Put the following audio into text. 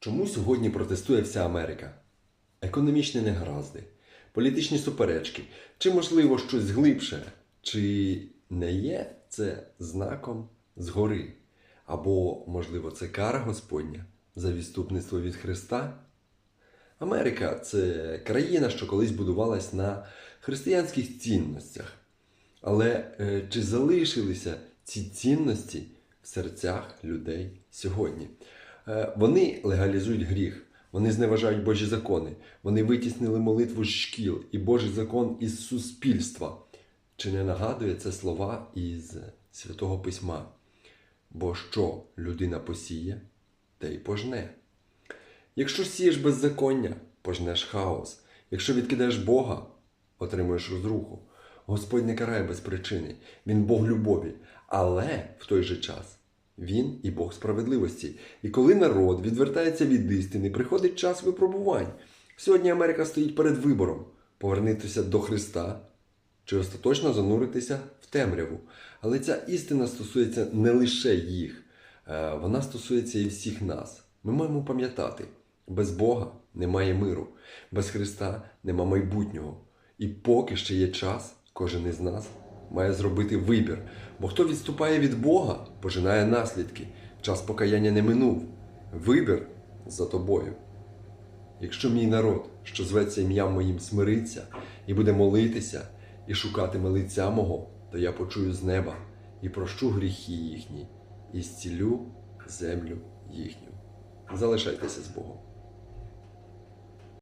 Чому сьогодні протестує вся Америка? Економічні негаразди, політичні суперечки, чи, можливо, щось глибше, чи не є це знаком згори? Або, можливо, це кара Господня за відступництво від Христа? Америка це країна, що колись будувалась на християнських цінностях. Але е, чи залишилися ці цінності в серцях людей сьогодні? Е, вони легалізують гріх, вони зневажають Божі закони, вони витіснили молитву з шкіл і Божий закон із суспільства. Чи не нагадує це слова із Святого Письма? Бо що людина посіє, те й пожне. Якщо сієш беззаконня, пожнеш хаос. Якщо відкидаєш Бога, отримуєш розруху. Господь не карає без причини. Він Бог любові. Але в той же час він і Бог справедливості. І коли народ відвертається від істини, приходить час випробувань. Сьогодні Америка стоїть перед вибором повернутися до Христа чи остаточно зануритися в темряву. Але ця істина стосується не лише їх, Е, вона стосується і всіх нас. Ми маємо пам'ятати, без Бога немає миру, без Христа нема майбутнього. І поки ще є час, кожен із нас має зробити вибір. Бо хто відступає від Бога, пожинає наслідки. Час покаяння не минув. Вибір за тобою. Якщо мій народ, що зветься ім'ям моїм, смириться і буде молитися і шукатиме лиця мого, то я почую з неба і прощу гріхи їхні, і зцілю землю їхню. Залишайтеся з Богом.